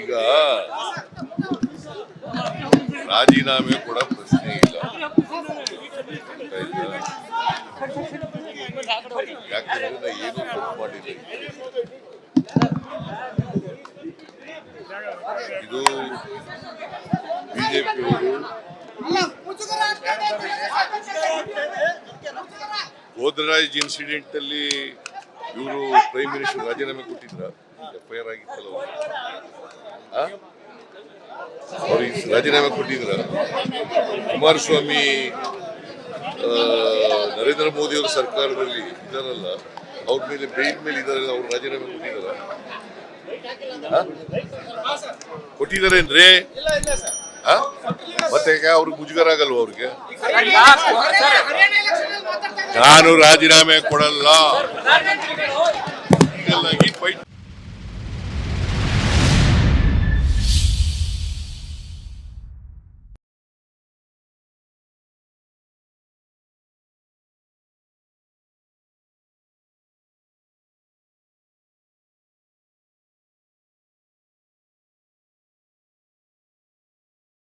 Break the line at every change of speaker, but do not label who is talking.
ಈಗ ರಾಜೀನಾಮೆ ಕೂಡ ಪ್ರಶ್ನೆ ಇಲ್ಲ ಏನು ಮಾಡಿಲ್ಲ ಇದು ಬಿಜೆಪಿಯವರು ಗೋದ್ರಾಜ್ ಇನ್ಸಿಡೆಂಟ್ ಅಲ್ಲಿ ಇವರು ಪ್ರೈಮ್ ಮಿನಿಸ್ಟರ್ ರಾಜೀನಾಮೆ ಕೊಟ್ಟಿದ್ರ ಎಫ್ ಐ ಆರ್ ಆಗಿತ್ತಲ್ಲ? ಅವ್ರಿಗೆ ರಾಜೀನಾಮೆ ಕೊಟ್ಟಿದ್ರ. ಕುಮಾರಸ್ವಾಮಿ ನರೇಂದ್ರ ಮೋದಿ ಅವರ ಸರ್ಕಾರದಲ್ಲಿ ಇದಾರಲ್ಲ ಅವ್ರ ಮೇಲೆ ಬೇಲ್ ಮೇಲೆ ಇದಾರಲ್ಲ ಅವ್ರು ರಾಜೀನಾಮೆ ಕೊಟ್ಟಿದಾರ. ಕೊಟ್ಟಿದ್ದಾರೆ ಏನ್ರಿ ಮತ್ತೆ ಅವ್ರಿಗೆ ಮುಜುಗರ ಆಗಲ್ವ ಅವ್ರಿಗೆ? ನಾನು ರಾಜೀನಾಮೆ ಕೊಡಲ್ಲ. ಫೈಟ್